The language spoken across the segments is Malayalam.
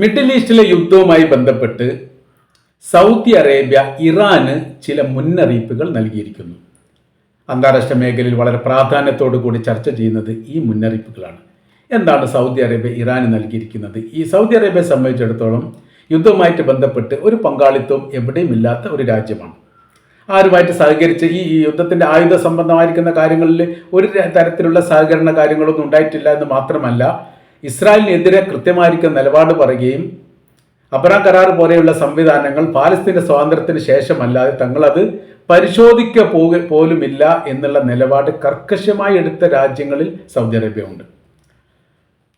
മിഡിൽ ഈസ്റ്റിലെ യുദ്ധവുമായി ബന്ധപ്പെട്ട് സൗദി അറേബ്യ ഇറാന് ചില മുന്നറിയിപ്പുകൾ നൽകിയിരിക്കുന്നു. അന്താരാഷ്ട്ര മേഖലയിൽ വളരെ പ്രാധാന്യത്തോടു കൂടി ചർച്ച ചെയ്യുന്നത് ഈ മുന്നറിയിപ്പുകളാണ്. എന്താണ് സൗദി അറേബ്യ ഇറാന് നൽകിയിരിക്കുന്നത്? ഈ സൗദി അറേബ്യയെ സംബന്ധിച്ചിടത്തോളം യുദ്ധവുമായിട്ട് ബന്ധപ്പെട്ട് ഒരു പങ്കാളിത്തവും എവിടെയും ഇല്ലാത്ത ഒരു രാജ്യമാണ്. ആരുമായിട്ട് സഹകരിച്ച് ഈ യുദ്ധത്തിന്റെ ആയുധ സംബന്ധമായിരിക്കുന്ന കാര്യങ്ങളിൽ ഒരു തരത്തിലുള്ള സഹകരണ കാര്യങ്ങളൊന്നും ഉണ്ടായിട്ടില്ല എന്ന് മാത്രമല്ല ഇസ്രായേലിനെതിരെ കൃത്യമായിരിക്കും നിലപാട് പറയുകയും അബ്രാം കരാർ പോലെയുള്ള സംവിധാനങ്ങൾ പാലസ്തീന്റെ സ്വാതന്ത്ര്യത്തിന് ശേഷമല്ലാതെ തങ്ങളത് പരിശോധിക്ക പോക പോലുമില്ല എന്നുള്ള നിലപാട് കർക്കശമായി എടുത്ത രാജ്യങ്ങളിൽ സൗദി അറേബ്യ ഉണ്ട്.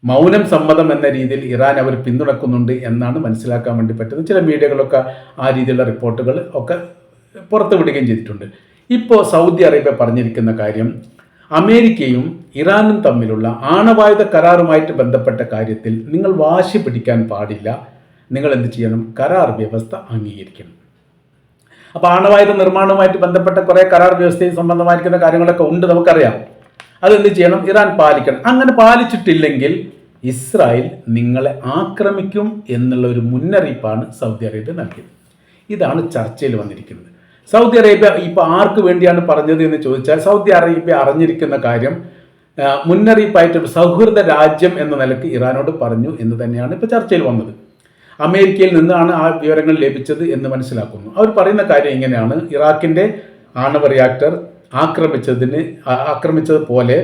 മൗനം സമ്മതം എന്ന രീതിയിൽ ഇറാൻ അവർ പിന്തുണക്കുന്നുണ്ട് എന്നാണ് മനസ്സിലാക്കാൻ വേണ്ടി പറ്റുന്നത്. ചില മീഡിയകളൊക്കെ ആ രീതിയിലുള്ള റിപ്പോർട്ടുകൾ ഒക്കെ പുറത്തുവിടുകയും ചെയ്തിട്ടുണ്ട്. ഇപ്പോൾ സൗദി അറേബ്യ പറഞ്ഞിരിക്കുന്ന കാര്യം അമേരിക്കയും ഇറാനും തമ്മിലുള്ള ആണവായുധ കരാറുമായിട്ട് ബന്ധപ്പെട്ട കാര്യത്തിൽ നിങ്ങൾ വാശി പിടിക്കാൻ പാടില്ല. നിങ്ങൾ എന്ത് ചെയ്യണം? കരാർ വ്യവസ്ഥ അംഗീകരിക്കണം. അപ്പോൾ ആണവായുധ നിർമ്മാണവുമായിട്ട് ബന്ധപ്പെട്ട കുറേ കരാർ വ്യവസ്ഥയും സംബന്ധമായിരിക്കുന്ന കാര്യങ്ങളൊക്കെ ഉണ്ട് നമുക്കറിയാം. അതെന്ത് ചെയ്യണം? ഇറാൻ പാലിക്കണം. അങ്ങനെ പാലിച്ചിട്ടില്ലെങ്കിൽ ഇസ്രായേൽ നിങ്ങളെ ആക്രമിക്കും എന്നുള്ള ഒരു മുന്നറിയിപ്പാണ് സൗദി അറേബ്യ നൽകിയത്. ഇതാണ് ചർച്ചയിൽ വന്നിരിക്കുന്നത്. സൗദി അറേബ്യ ഇപ്പോൾ ആർക്ക് വേണ്ടിയാണ് പറഞ്ഞത് എന്ന് ചോദിച്ചാൽ സൗദി അറേബ്യ അറിഞ്ഞിരിക്കുന്ന കാര്യം മുന്നറിയിപ്പായിട്ട് സൗഹൃദ രാജ്യം എന്ന നിലയ്ക്ക് ഇറാനോട് പറഞ്ഞു എന്ന് തന്നെയാണ് ഇപ്പോൾ ചർച്ചയിൽ വന്നത്. അമേരിക്കയിൽ നിന്നാണ് ആ വിവരങ്ങൾ ലഭിച്ചത് എന്ന് മനസ്സിലാക്കുന്നു. അവർ പറയുന്ന കാര്യം ഇങ്ങനെയാണ്. ഇറാഖിന്റെ ആണവ റിയാക്ടർ ആക്രമിച്ചതിന് ആക്രമിച്ചത് ആക്രമിച്ചതുപോലെ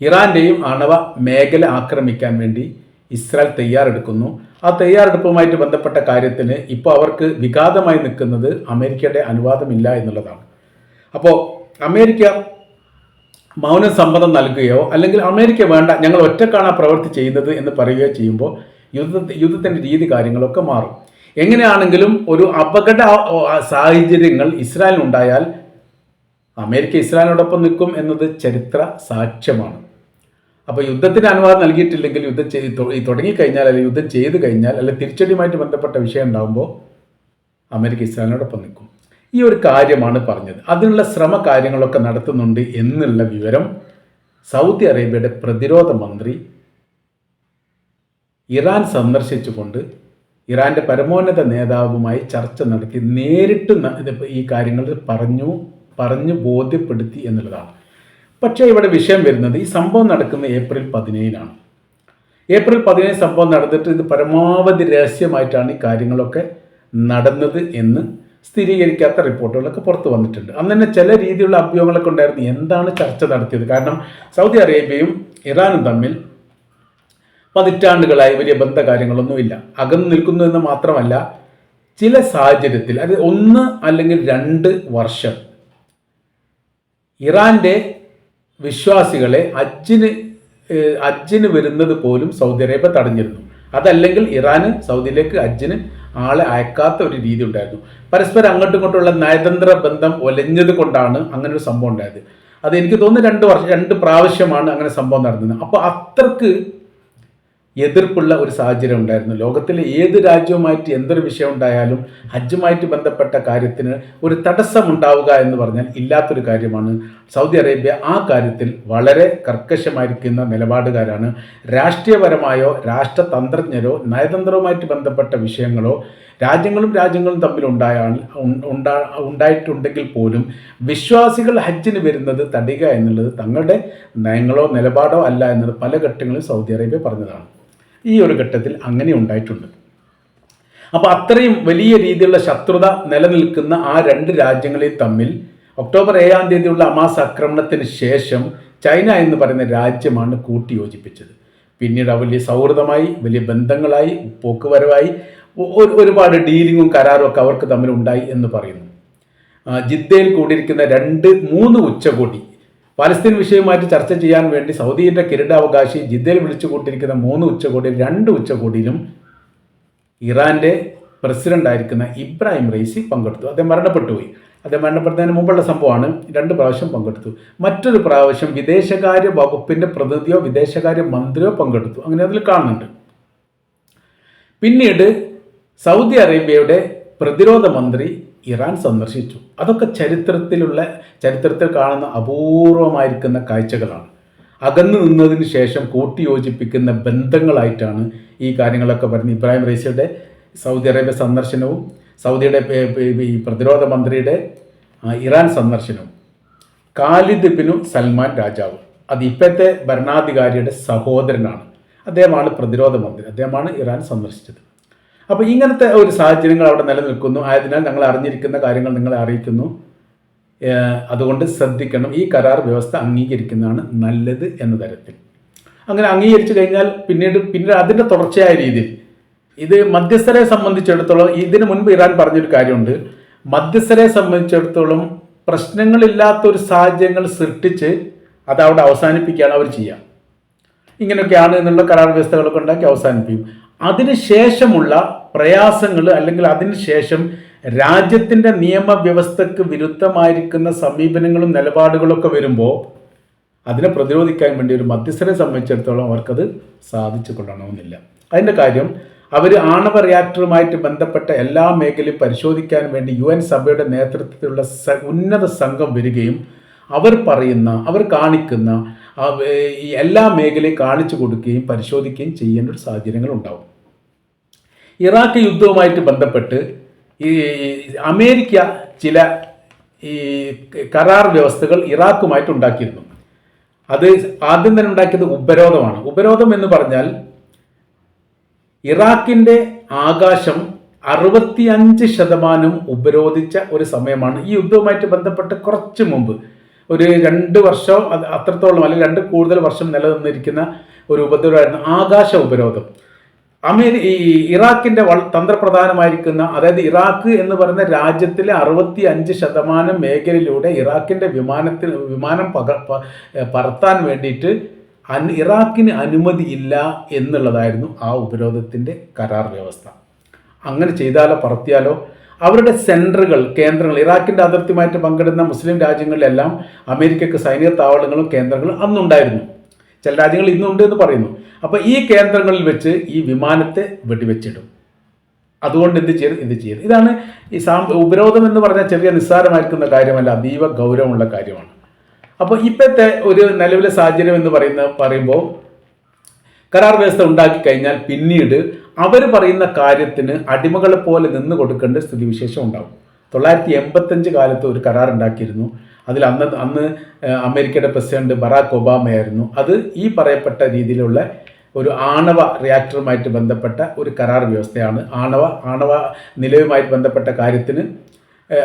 ഇറാന്റെയും ആണവ മേഖല ആക്രമിക്കാൻ വേണ്ടി ഇസ്രായേൽ തയ്യാറെടുക്കുന്നു. ആ തയ്യാറെടുപ്പുമായിട്ട് ബന്ധപ്പെട്ട കാര്യത്തിന് ഇപ്പോൾ അവർക്ക് വിഘാതമായി നിൽക്കുന്നത് അമേരിക്കയുടെ അനുവാദമില്ല എന്നുള്ളതാണ്. അപ്പോൾ അമേരിക്ക മൗന സമ്മതം നൽകുകയോ അല്ലെങ്കിൽ അമേരിക്ക വേണ്ട ഞങ്ങൾ ഒറ്റക്കാണ് പ്രവൃത്തി ചെയ്യുന്നത് എന്ന് പറയുകയോ ചെയ്യുമ്പോൾ യുദ്ധ യുദ്ധത്തിന്റെ രീതി കാര്യങ്ങളൊക്കെ മാറും. എങ്ങനെയാണെങ്കിലും ഒരു അപകട സാഹചര്യങ്ങൾ ഇസ്രായേലിനുണ്ടായാൽ അമേരിക്ക ഇസ്രായേലിനോടൊപ്പം നിൽക്കും എന്നത് ചരിത്ര സാക്ഷ്യമാണ്. അപ്പോൾ യുദ്ധത്തിന് അനുവാദം നൽകിയിട്ടില്ലെങ്കിൽ യുദ്ധം ചെയ്ത് തുടങ്ങിക്കഴിഞ്ഞാൽ അല്ലെങ്കിൽ യുദ്ധം ചെയ്ത് കഴിഞ്ഞാൽ അല്ലെങ്കിൽ തിരിച്ചടിയുമായിട്ട് ബന്ധപ്പെട്ട വിഷയം ഉണ്ടാകുമ്പോൾ അമേരിക്ക ഇസ്രായേലിനോടൊപ്പം നിൽക്കും. ഈ ഒരു കാര്യമാണ് പറഞ്ഞത്. അതിനുള്ള ശ്രമ കാര്യങ്ങളൊക്കെ നടത്തുന്നുണ്ട് എന്നുള്ള വിവരം സൗദി അറേബ്യയുടെ പ്രതിരോധ മന്ത്രി ഇറാൻ സന്ദർശിച്ചുകൊണ്ട് ഇറാന്റെ പരമോന്നത നേതാവുമായി ചർച്ച നടത്തി നേരിട്ട് ഈ കാര്യങ്ങൾ പറഞ്ഞു പറഞ്ഞു ബോധ്യപ്പെടുത്തി എന്നുള്ളതാണ്. പക്ഷേ ഇവിടെ വിഷയം വരുന്നത് ഈ സംഭവം നടക്കുന്ന ഏപ്രിൽ പതിനേഴിനാണ്. ഏപ്രിൽ പതിനേഴ് സംഭവം നടന്നിട്ട് ഇത് പരമാവധി രഹസ്യമായിട്ടാണ് ഈ കാര്യങ്ങളൊക്കെ നടന്നത് എന്ന് സ്ഥിരീകരിക്കാത്ത റിപ്പോർട്ടുകളൊക്കെ പുറത്തു വന്നിട്ടുണ്ട്. അന്ന് തന്നെ ചില രീതിയിലുള്ള അഭ്യൂഹങ്ങളൊക്കെ ഉണ്ടായിരുന്നു. എന്താണ് ചർച്ച നടത്തിയത്? കാരണം സൗദി അറേബ്യയും ഇറാനും തമ്മിൽ പതിറ്റാണ്ടുകളായി വലിയ ബന്ധ കാര്യങ്ങളൊന്നുമില്ല അകന്നു നിൽക്കുന്നു എന്ന് മാത്രമല്ല ചില സാഹചര്യത്തിൽ അത് ഒന്ന് അല്ലെങ്കിൽ രണ്ട് വർഷം ഇറാന്റെ വിശ്വാസികളെ അജ്ജിന് അജ്ജിന് വരുന്നത് പോലും സൗദി അറേബ്യ തടഞ്ഞിരുന്നു. അതല്ലെങ്കിൽ ഇറാന് സൗദിയിലേക്ക് അജ്ജിന് ആളെ അയക്കാത്ത ഒരു രീതി ഉണ്ടായിരുന്നു. പരസ്പരം അങ്ങോട്ടും ഇങ്ങോട്ടുള്ള നയതന്ത്ര ബന്ധം ഒലഞ്ഞത് കൊണ്ടാണ് അങ്ങനെ ഒരു സംഭവം ഉണ്ടായത്. അത് എനിക്ക് തോന്നുന്നു രണ്ട് വർഷം രണ്ട് പ്രാവശ്യമാണ് അങ്ങനെ സംഭവം നടന്നത്. അപ്പോൾ അത്രയ്ക്ക് എതിർപ്പുള്ള ഒരു സാഹചര്യം ഉണ്ടായിരുന്നു. ലോകത്തിലെ ഏത് രാജ്യവുമായിട്ട് എന്തൊരു വിഷയം ഉണ്ടായാലും ഹജ്ജുമായിട്ട് ബന്ധപ്പെട്ട കാര്യത്തിന് ഒരു തടസ്സം ഉണ്ടാവുക എന്ന് പറഞ്ഞാൽ ഇല്ലാത്തൊരു കാര്യമാണ്. സൗദി അറേബ്യ ആ കാര്യത്തിൽ വളരെ കർക്കശമായിരിക്കുന്ന നിലപാടുകാരാണ്. രാഷ്ട്രീയപരമായോ രാഷ്ട്രതന്ത്രജ്ഞരോ നയതന്ത്രവുമായിട്ട് ബന്ധപ്പെട്ട വിഷയങ്ങളോ രാജ്യങ്ങളും രാജ്യങ്ങളും തമ്മിൽ ഉണ്ടായാൽ ഉണ്ടാ ഉണ്ടായിട്ടുണ്ടെങ്കിൽ പോലും വിശ്വാസികൾ ഹജ്ജിന് വരുന്നത് തടയുക എന്നുള്ളത് തങ്ങളുടെ നയങ്ങളോ നിലപാടോ അല്ല എന്നത് പല ഘട്ടങ്ങളിൽ സൗദി അറേബ്യ പറഞ്ഞതാണ്. ഈ ഒരു ഘട്ടത്തിൽ അങ്ങനെ ഉണ്ടായിട്ടുണ്ട്. അപ്പോൾ അത്രയും വലിയ രീതിയിലുള്ള ശത്രുത നിലനിൽക്കുന്ന ആ രണ്ട് രാജ്യങ്ങളെ തമ്മിൽ ഒക്ടോബർ ഏഴാം തീയതിയുള്ള അമാസ് ആക്രമണത്തിന് ശേഷം ചൈന എന്ന് പറയുന്ന രാജ്യമാണ് കൂട്ടിയോജിപ്പിച്ചത്. പിന്നീട് വലിയ സൗഹൃദമായി വലിയ ബന്ധങ്ങളായി പോക്കുവരവായി ഒരുപാട് ഡീലിങ്ങും കരാറും ഒക്കെ അവർക്ക് തമ്മിൽ ഉണ്ടായി എന്ന് പറയുന്നു. ജിദ്ദയിൽ കൂടിയിരിക്കുന്ന രണ്ട് മൂന്ന് ഉച്ചകോടി പാലസ്തീൻ വിഷയവുമായിട്ട് ചർച്ച ചെയ്യാൻ വേണ്ടി സൗദിയുടെ കിരീടാവകാശി ജിദ്ദയിൽ വിളിച്ചു കൂട്ടിയിരിക്കുന്ന മൂന്ന് ഉച്ചകോടിയിൽ രണ്ട് ഉച്ചകോടിയിലും ഇറാന്റെ പ്രസിഡന്റ് ആയിരിക്കുന്ന ഇബ്രാഹിം റൈസി പങ്കെടുത്തു. അദ്ദേഹം മരണപ്പെട്ടു പോയി അദ്ദേഹം മരണപ്പെടുന്നതിന് മുമ്പുള്ള സംഭവമാണ്. രണ്ട് പ്രാവശ്യം പങ്കെടുത്തു. മറ്റൊരു പ്രാവശ്യം വിദേശകാര്യ വകുപ്പിന്റെ പ്രതിനിധിയോ വിദേശകാര്യ മന്ത്രിയോ പങ്കെടുത്തു. അങ്ങനെ അതിൽ കാണുന്നുണ്ട്. പിന്നീട് സൗദി അറേബ്യയുടെ പ്രതിരോധ മന്ത്രി ഇറാൻ സന്ദർശിച്ചു. അതൊക്കെ ചരിത്രത്തിലുള്ള ചരിത്രത്തിൽ കാണുന്ന അപൂർവമായിരിക്കുന്ന കാഴ്ചകളാണ്. അകന്നു നിന്നതിന് ശേഷം കൂട്ടിയോജിപ്പിക്കുന്ന ബന്ധങ്ങളായിട്ടാണ് ഈ കാര്യങ്ങളൊക്കെ പറഞ്ഞു ഇബ്രാഹിം റൈസിയുടെ സൗദി അറേബ്യ സന്ദർശനവും സൗദിയുടെ ഈ പ്രതിരോധ മന്ത്രിയുടെ ഇറാൻ സന്ദർശനവും. ഖാലിദ് ബിനു സൽമാൻ രാജാവ്. അത് ഇപ്പോഴത്തെ ഭരണാധികാരിയുടെ സഹോദരനാണ്. അദ്ദേഹമാണ് പ്രതിരോധ മന്ത്രി. അദ്ദേഹമാണ് ഇറാൻ സന്ദർശിച്ചത്. അപ്പോൾ ഇങ്ങനത്തെ ഒരു സാഹചര്യങ്ങൾ അവിടെ നിലനിൽക്കുന്നു. ആയതിനാൽ ഞങ്ങൾ അറിഞ്ഞിരിക്കുന്ന കാര്യങ്ങൾ നിങ്ങളെ അറിയിക്കുന്നു. അതുകൊണ്ട് ശ്രദ്ധിക്കണം. ഈ കരാർ വ്യവസ്ഥ അംഗീകരിക്കുന്നതാണ് നല്ലത് എന്ന തരത്തിൽ. അങ്ങനെ അംഗീകരിച്ചു കഴിഞ്ഞാൽ പിന്നീട് പിന്നീട് അതിന്റെ തുടർച്ചയായ രീതിയിൽ ഇത് മധ്യസ്ഥരെ സംബന്ധിച്ചിടത്തോളം ഇതിനു മുൻപ് ഇറാൻ പറഞ്ഞൊരു കാര്യമുണ്ട്. മധ്യസ്ഥരെ സംബന്ധിച്ചിടത്തോളം പ്രശ്നങ്ങളില്ലാത്ത ഒരു സാഹചര്യങ്ങൾ സൃഷ്ടിച്ച് അത് അവിടെ അവസാനിപ്പിക്കുകയാണ് അവർ ചെയ്യുക. ഇങ്ങനെയൊക്കെയാണ് എന്നുള്ള കരാർ വ്യവസ്ഥകളൊക്കെ ഉണ്ടാക്കി അവസാനിപ്പിക്കും. അതിനുശേഷമുള്ള പ്രയാസങ്ങൾ അല്ലെങ്കിൽ അതിനുശേഷം രാജ്യത്തിന്റെ നിയമവ്യവസ്ഥക്ക് വിരുദ്ധമായിരിക്കുന്ന സമീപനങ്ങളും നിലപാടുകളൊക്കെ വരുമ്പോൾ അതിനെ പ്രതിരോധിക്കാൻ വേണ്ടി ഒരു മധ്യസ്ഥരെ സംബന്ധിച്ചിടത്തോളം അവർക്കത് സാധിച്ചു കൊള്ളണമെന്നില്ല. അതിന്റെ കാര്യം അവർ ആണവ റിയാക്ടറുമായിട്ട് ബന്ധപ്പെട്ട എല്ലാ മേഖലയും പരിശോധിക്കാൻ വേണ്ടി യു എൻ സഭയുടെ നേതൃത്വത്തിലുള്ള ഉന്നത സംഘം വരികയും അവർ പറയുന്ന അവർ കാണിക്കുന്ന എല്ലാ മേഖലയും കാണിച്ചു കൊടുക്കുകയും പരിശോധിക്കുകയും ചെയ്യേണ്ട ഒരു സാഹചര്യങ്ങൾ ഉണ്ടാവും. ഇറാഖ് യുദ്ധവുമായിട്ട് ബന്ധപ്പെട്ട് ഈ അമേരിക്ക ചില ഈ കരാർ വ്യവസ്ഥകൾ ഇറാഖുമായിട്ട് ഉണ്ടാക്കിയിരുന്നു. അത് ആദ്യം തന്നെ ഉണ്ടാക്കിയത് ഉപരോധമാണ്. ഉപരോധം എന്ന് പറഞ്ഞാൽ ഇറാഖിന്റെ ആകാശം അറുപത്തിയഞ്ച് ശതമാനം ഉപരോധിച്ച ഒരു സമയമാണ് ഈ യുദ്ധവുമായിട്ട് ബന്ധപ്പെട്ട് കുറച്ച് മുമ്പ്. ഒരു രണ്ട് വർഷം അത് അത്രത്തോളം അല്ലെങ്കിൽ രണ്ട് കൂടുതൽ വർഷം നിലനിന്നിരിക്കുന്ന ഒരു ഉപദ്രവമായിരുന്നു ആകാശ ഉപരോധം. അമേരി ഈ ഇറാഖിന്റെ തന്ത്രപ്രധാനമായിരിക്കുന്ന അതായത് ഇറാഖ് എന്ന് പറയുന്ന രാജ്യത്തിലെ അറുപത്തി അഞ്ച് ശതമാനം മേഖലയിലൂടെ ഇറാഖിന്റെ വിമാനത്തിൽ വിമാനം പക പറത്താൻ വേണ്ടിയിട്ട് അൻ ഇറാഖിന് അനുമതിയില്ല എന്നുള്ളതായിരുന്നു ആ ഉപരോധത്തിന്റെ കരാർ വ്യവസ്ഥ. അങ്ങനെ ചെയ്താലോ പറത്തിയാലോ അവരുടെ സെന്ററുകൾ കേന്ദ്രങ്ങൾ ഇറാഖിന്റെ അതിർത്തിയുമായിട്ട് പങ്കിടുന്ന മുസ്ലിം രാജ്യങ്ങളിലെല്ലാം അമേരിക്കക്ക് സൈനിക താവളങ്ങളും കേന്ദ്രങ്ങളും അന്നുണ്ടായിരുന്നു. ചില രാജ്യങ്ങൾ ഇന്നുണ്ട് എന്ന് പറയുന്നു. അപ്പോൾ ഈ കേന്ദ്രങ്ങളിൽ വെച്ച് ഈ വിമാനത്തെ വെടിവെച്ചിടും. അതുകൊണ്ട് എന്ത് ചെയ്യരുത്? എന്ത് ചെയ്യരുത്? ഇതാണ് ഈ സാം ഉപരോധം എന്ന് പറഞ്ഞാൽ ചെറിയ നിസ്സാരമായിരിക്കുന്ന കാര്യമല്ല അതീവ ഗൗരവമുള്ള കാര്യമാണ്. അപ്പോൾ ഇപ്പോഴത്തെ ഒരു നിലവിലെ സാഹചര്യം എന്ന് പറയുന്ന പറയുമ്പോൾ കരാർ വ്യവസ്ഥ ഉണ്ടാക്കി കഴിഞ്ഞാൽ പിന്നീട് അവർ പറയുന്ന കാര്യത്തിന് അടിമകളെ പോലെ നിന്ന് കൊടുക്കേണ്ട സ്ഥിതിവിശേഷം ഉണ്ടാകും തൊള്ളായിരത്തി എൺപത്തഞ്ച് കാലത്ത് ഒരു കരാർ ഉണ്ടാക്കിയിരുന്നു. അതിൽ അന്ന് അന്ന് അമേരിക്കയുടെ പ്രസിഡന്റ് ബറാക്ക് ഒബാമയായിരുന്നു. അത് ഈ പറയപ്പെട്ട രീതിയിലുള്ള ഒരു ആണവ റിയാക്ടറുമായിട്ട് ബന്ധപ്പെട്ട ഒരു കരാർ വ്യവസ്ഥയാണ്. ആണവ ആണവ നിലയുമായിട്ട് ബന്ധപ്പെട്ട കാര്യത്തിന്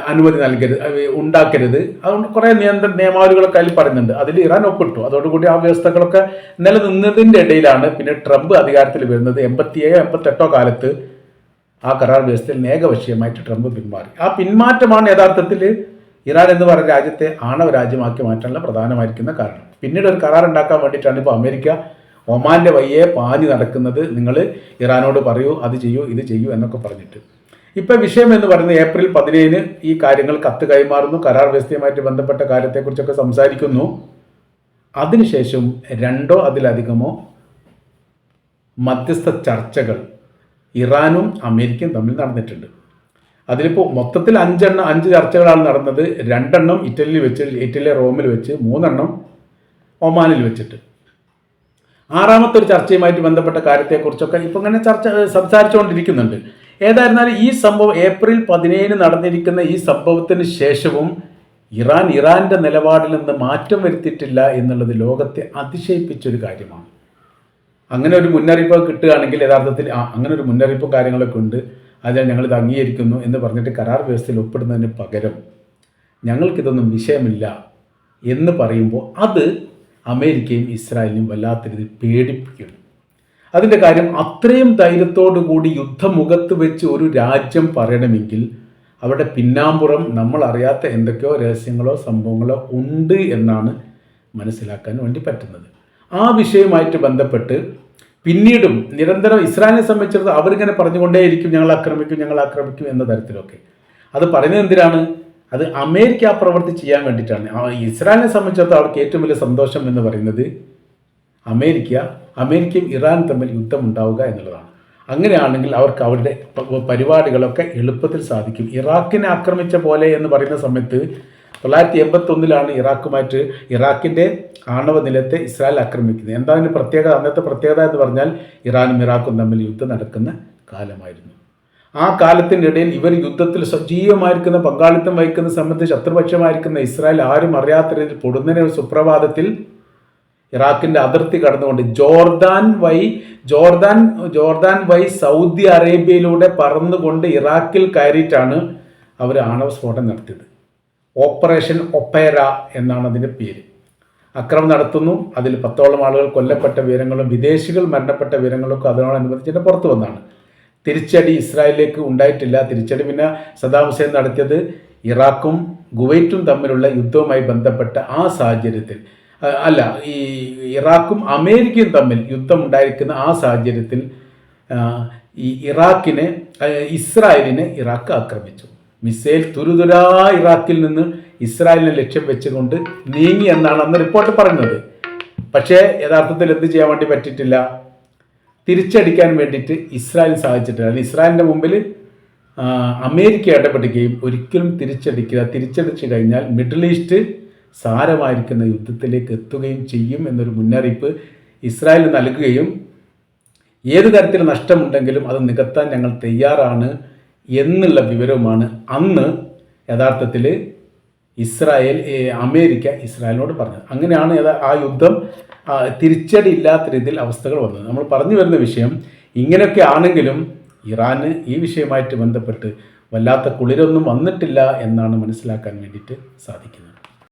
അനുമതി നൽകരുത് ഉണ്ടാക്കരുത്. അതുകൊണ്ട് കുറേ നിയന്ത്ര നിയമാവലികളൊക്കെ അതിൽ പറയുന്നുണ്ട്. അതിൽ ഇറാൻ ഒപ്പിട്ടു. അതോടുകൂടി ആ വ്യവസ്ഥകളൊക്കെ നിലനിന്നതിന്റെ ഇടയിലാണ് പിന്നെ ട്രംപ് അധികാരത്തിൽ വരുന്നത്. എൺപത്തിയേഴോ എൺപത്തെട്ടോ കാലത്ത് ആ കരാർ വ്യവസ്ഥയിൽ ഏകപക്ഷീയമായിട്ട് ട്രംപ് പിന്മാറി. ആ പിന്മാറ്റമാണ് യഥാർത്ഥത്തിൽ ഇറാൻ എന്ന് പറയുന്ന രാജ്യത്തെ ആണവ രാജ്യമാക്കി മാറ്റാനുള്ള പ്രധാനമായിരിക്കുന്ന കാരണം. പിന്നീട് ഒരു കരാർ ഉണ്ടാക്കാൻ വേണ്ടിയിട്ടാണ് ഇപ്പോൾ അമേരിക്ക ഒമാന്റെ വയ്യെ പാഞ്ഞു നടക്കുന്നത് നിങ്ങൾ ഇറാനോട് പറയൂ അത് ചെയ്യൂ ഇത് ചെയ്യൂ എന്നൊക്കെ പറഞ്ഞിട്ട്. ഇപ്പം വിഷയം എന്ന് പറയുന്നത് ഏപ്രിൽ പതിനേഴിന് ഈ കാര്യങ്ങൾ കത്ത് കൈമാറുന്നു കരാർ വ്യവസ്ഥയുമായിട്ട് ബന്ധപ്പെട്ട കാര്യത്തെക്കുറിച്ചൊക്കെ സംസാരിക്കുന്നു. അതിനുശേഷം രണ്ടോ അതിലധികമോ മധ്യസ്ഥ ചർച്ചകൾ ഇറാനും അമേരിക്കയും തമ്മിൽ നടന്നിട്ടുണ്ട്. അതിലിപ്പോൾ മൊത്തത്തിൽ അഞ്ചെണ്ണം അഞ്ച് ചർച്ചകളാണ് നടന്നത്. രണ്ടെണ്ണം ഇറ്റലിയിൽ വെച്ച് ഇറ്റലിയിലെ റോമിൽ വെച്ച് മൂന്നെണ്ണം ഒമാനിൽ വെച്ചിട്ട്. ആറാമത്തെ ഒരു ചർച്ചയുമായിട്ട് ബന്ധപ്പെട്ട കാര്യത്തെക്കുറിച്ചൊക്കെ ഇപ്പം ഇങ്ങനെ ചർച്ച സംസാരിച്ചുകൊണ്ടിരിക്കുന്നുണ്ട്. ഏതായിരുന്നാലും ഈ സംഭവം ഏപ്രിൽ പതിനേഴിന് നടന്നിരിക്കുന്ന ഈ സംഭവത്തിന് ശേഷവും ഇറാൻ ഇറാന്റെ നിലപാടിൽ നിന്ന് മാറ്റം വരുത്തിയിട്ടില്ല എന്നുള്ളത് ലോകത്തെ അതിശയിപ്പിച്ചൊരു കാര്യമാണ്. അങ്ങനെ ഒരു മുന്നറിയിപ്പ് കിട്ടുകയാണെങ്കിൽ യഥാർത്ഥത്തിൽ അങ്ങനെ ഒരു മുന്നറിയിപ്പും കാര്യങ്ങളൊക്കെ ഉണ്ട്. അതിനാൽ ഞങ്ങളിത് അംഗീകരിക്കുന്നു എന്ന് പറഞ്ഞിട്ട് കരാർ വ്യവസ്ഥയിൽ ഒപ്പിടുന്നതിന് പകരം ഞങ്ങൾക്കിതൊന്നും വിഷയമില്ല എന്ന് പറയുമ്പോൾ അത് അമേരിക്കയും ഇസ്രായേലിനും വല്ലാത്ത രീതിയിൽ പേടിപ്പിക്കുന്നു. അതിന്റെ കാര്യം അത്രയും ധൈര്യത്തോടു കൂടി യുദ്ധമുഖത്ത് വെച്ച് ഒരു രാജ്യം പറയണമെങ്കിൽ അവിടെ പിന്നാമ്പുറം നമ്മൾ അറിയാത്ത എന്തൊക്കെയോ രഹസ്യങ്ങളോ സംഭവങ്ങളോ ഉണ്ട് എന്നാണ് മനസ്സിലാക്കാൻ വേണ്ടി പറ്റുന്നത്. ആ വിഷയവുമായിട്ട് ബന്ധപ്പെട്ട് പിന്നീടും നിരന്തരം ഇസ്രായേലിനെ സംബന്ധിച്ചിടത്തോളം അവരിങ്ങനെ പറഞ്ഞുകൊണ്ടേയിരിക്കും ഞങ്ങൾ ആക്രമിക്കും ഞങ്ങൾ ആക്രമിക്കും എന്ന തരത്തിലൊക്കെ. അത് പറയുന്നത് എന്തിനാണ്? അത് അമേരിക്ക ആ പ്രവൃത്തി ചെയ്യാൻ വേണ്ടിയിട്ടാണ്. ഇസ്രായേലിനെ സംബന്ധിച്ചിടത്തോളം അവർക്ക് ഏറ്റവും വലിയ സന്തോഷം എന്ന് പറയുന്നത് അമേരിക്ക അമേരിക്കയും ഇറാനും തമ്മിൽ യുദ്ധം ഉണ്ടാവുക എന്നുള്ളതാണ്. അങ്ങനെയാണെങ്കിൽ അവർക്ക് അവരുടെ പരിപാടികളൊക്കെ എളുപ്പത്തിൽ സാധിക്കും. ഇറാഖിനെ ആക്രമിച്ച പോലെ എന്ന് പറയുന്ന സമയത്ത് തൊള്ളായിരത്തി എൺപത്തൊന്നിലാണ് ഇറാഖുമായിട്ട് ഇറാഖിന്റെ ആണവ നിലത്തെ ഇസ്രായേൽ ആക്രമിക്കുന്നത്. എന്താണ് പ്രത്യേകത? അന്നത്തെ പ്രത്യേകത എന്ന് പറഞ്ഞാൽ ഇറാനും ഇറാഖും തമ്മിൽ യുദ്ധം നടക്കുന്ന കാലമായിരുന്നു. ആ കാലത്തിന്റെ ഇടയിൽ ഇവർ യുദ്ധത്തിൽ സജീവമായിരിക്കുന്ന പങ്കാളിത്തം വഹിക്കുന്ന സംബന്ധിച്ച് ശത്രുപക്ഷമായിരിക്കുന്ന ഇസ്രായേൽ ആരും അറിയാത്ത രീതിയിൽ പൊടുന്നതിന് സുപ്രഭാതത്തിൽ ഇറാഖിന്റെ അതിർത്തി കടന്നുകൊണ്ട് Jordan via Jordan Jordan via Saudi അറേബ്യയിലൂടെ പറന്നുകൊണ്ട് ഇറാഖിൽ കയറിയിട്ടാണ് അവർ ആണവ സ്ഫോടനം നടത്തിയത്. ഓപ്പറേഷൻ ഒപ്പേര എന്നാണ് അതിന്റെ പേര്. അക്രമം നടത്തുന്നു. അതിൽ പത്തോളം ആളുകൾ കൊല്ലപ്പെട്ട വിവരങ്ങളും വിദേശികൾ മരണപ്പെട്ട വിവരങ്ങളൊക്കെ അതിനോടനുബന്ധിച്ചിട്ട് പുറത്തു വന്നതാണ്. തിരിച്ചടി ഇസ്രായേലിലേക്ക് ഉണ്ടായിട്ടില്ല. തിരിച്ചടി പിന്നെ സദാം ഹുസൈൻ നടത്തിയത് ഇറാഖും കുവൈറ്റും തമ്മിലുള്ള യുദ്ധവുമായി ബന്ധപ്പെട്ട ആ സാഹചര്യത്തിൽ. അല്ല ഈ ഇറാഖും അമേരിക്കയും തമ്മിൽ യുദ്ധം ഉണ്ടായിരിക്കുന്ന ആ സാഹചര്യത്തിൽ ഈ ഇറാഖിനെ ഇസ്രായേലിനെ ഇറാഖ് ആക്രമിച്ചു. മിസൈൽ തുരുതുരാ ഇറാഖിൽ നിന്ന് ഇസ്രായേലിനെ ലക്ഷ്യം വെച്ചുകൊണ്ട് നീങ്ങി എന്നാണ് അന്ന് റിപ്പോർട്ട് പറയുന്നത്. പക്ഷേ യഥാർത്ഥത്തിൽ എന്ത് ചെയ്യാൻ വേണ്ടി പറ്റിയിട്ടില്ല? തിരിച്ചടിക്കാൻ വേണ്ടിയിട്ട് ഇസ്രായേൽ സാധിച്ചിട്ടില്ല. അല്ലെങ്കിൽ ഇസ്രായേലിന്റെ മുമ്പിൽ അമേരിക്ക ഇടപെടുകയും ഒരിക്കലും തിരിച്ചടിക്കുക തിരിച്ചടിച്ചു കഴിഞ്ഞാൽ മിഡിൽ ഈസ്റ്റ് സാരമായിരിക്കുന്ന യുദ്ധത്തിലേക്ക് എത്തുകയും ചെയ്യും എന്നൊരു മുന്നറിയിപ്പ് ഇസ്രായേൽ നൽകുകയും ഏത് തരത്തിൽ നഷ്ടമുണ്ടെങ്കിലും അത് നികത്താൻ ഞങ്ങൾ തയ്യാറാണ് എന്നുള്ള വിവരവുമാണ് അന്ന് യഥാർത്ഥത്തിൽ ഇസ്രായേൽ അമേരിക്ക ഇസ്രായേലിനോട് പറഞ്ഞത്. അങ്ങനെയാണ് ആ യുദ്ധം തിരിച്ചടി ഇല്ലാത്ത രീതിയിൽ അവസ്ഥകൾ വന്നത്. നമ്മൾ പറഞ്ഞു വരുന്ന വിഷയം ഇങ്ങനെയൊക്കെ ആണെങ്കിലും ഇറാന് ഈ വിഷയമായിട്ട് ബന്ധപ്പെട്ട് വല്ലാത്ത കുളിരൊന്നും വന്നിട്ടില്ല എന്നാണ് മനസ്സിലാക്കാൻ വേണ്ടിയിട്ട് സാധിക്കുന്നത്.